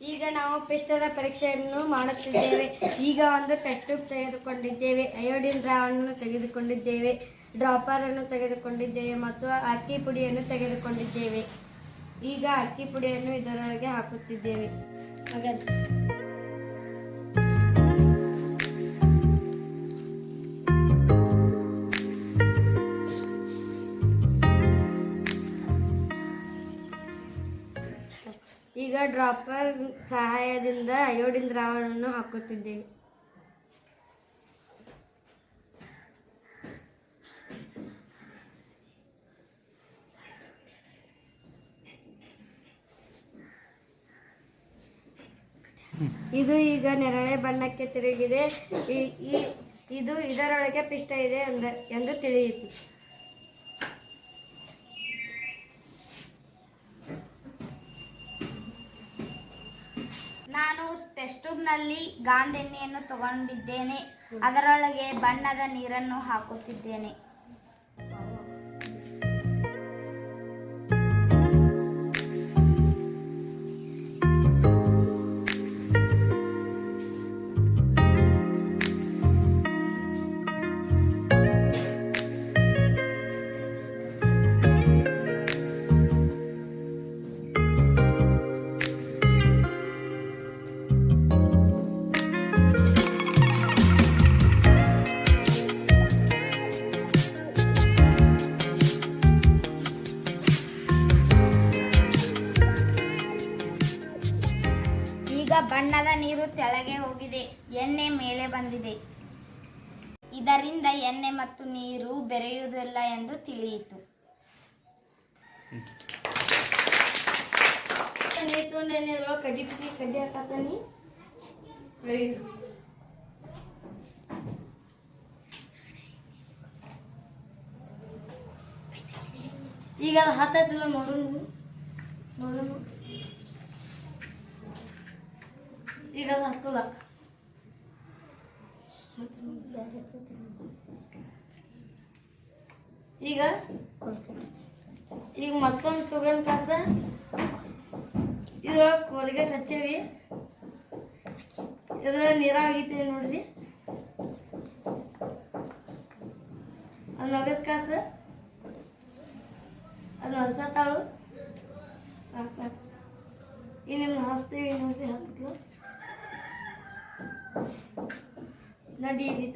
ಈಗ ನಾವು ಪಿಷ್ಟದ ಪರೀಕ್ಷೆಯನ್ನು ಮಾಡುತ್ತಿದ್ದೇವೆ. ಈಗ ಒಂದು ಟೆಸ್ಟ್ ಟ್ಯೂಬ್ ತೆಗೆದುಕೊಂಡಿದ್ದೇವೆ. ಅಯೋಡಿನ್ ದ್ರಾವಣವನ್ನು ತೆಗೆದುಕೊಂಡಿದ್ದೇವೆ. ಡ್ರಾಪರ್ ಅನ್ನು ತೆಗೆದುಕೊಂಡಿದ್ದೇವೆ ಮತ್ತು ಅಕ್ಕಿ ಪುಡಿಯನ್ನು ತೆಗೆದುಕೊಂಡಿದ್ದೇವೆ. ಈಗ ಅಕ್ಕಿ ಪುಡಿಯನ್ನು ಇದರೊಳಗೆ ಹಾಕುತ್ತಿದ್ದೇವೆ. ಈಗ ಡ್ರಾಪರ್ ಸಹಾಯದಿಂದ ಅಯೋಡಿನ್ ದ್ರಾವಣವನ್ನು ಹಾಕುತ್ತಿದ್ದೇವೆ. ಇದು ಈಗ ನೆರಳೆ ಬಣ್ಣಕ್ಕೆ ತಿರುಗಿದೆ. ಇದು ಇದರೊಳಗೆ ಪಿಷ್ಟ ಇದೆ ಎಂದು ತಿಳಿಯಿತು. ಟೆಸ್ಟ್ ಟ್ಯೂಬ್ನಲ್ಲಿ ಗಾಂಧೆಣ್ಣೆಯನ್ನು ತಗೊಂಡಿದ್ದೇನೆ. ಅದರೊಳಗೆ ಬಣ್ಣದ ನೀರನ್ನು ಹಾಕುತ್ತಿದ್ದೇನೆ. ಬಣ್ಣದ ನೀರು ತೆಳಗೆ ಹೋಗಿದೆ, ಎಣ್ಣೆ ಮೇಲೆ ಬಂದಿದೆ. ಇದರಿಂದ ಎಣ್ಣೆ ಮತ್ತು ನೀರು ಬೆರೆಯುವುದಿಲ್ಲ ಎಂದು ತಿಳಿಯಿತು. ಈಗ ಅದು ಹತ್ತಿಲ್ಲ ನೋಡೋಣ ನೋಡೋಣ ಈಗ ಅದು ಹತ್ತಲ್ಲ. ಈಗ? ಈಗ ಮತ್ತೊಂದು ತಗೊಂಡ್ ಕಾಸ. ಇದ್ರೊಳಗೆ ಕೋಲ್ಗೇಟ್ ಹಚ್ಚೇವಿ. ಇದ್ರೊಳಗೆ ನೀರ ಆಗೈತಿ ನೋಡ್ರಿ. ಅದು ನಗದ ಕಾಸ. ಅದು ಹೊಸ ತಾಳು ಸಾಕು ಸಾಕು. ಈಗ ನಿಮ್ಗೆ ಹಚ್ತೀವಿ ನೋಡ್ರಿ ಹತ್ತತ್ಲು ನಡಿ ಈ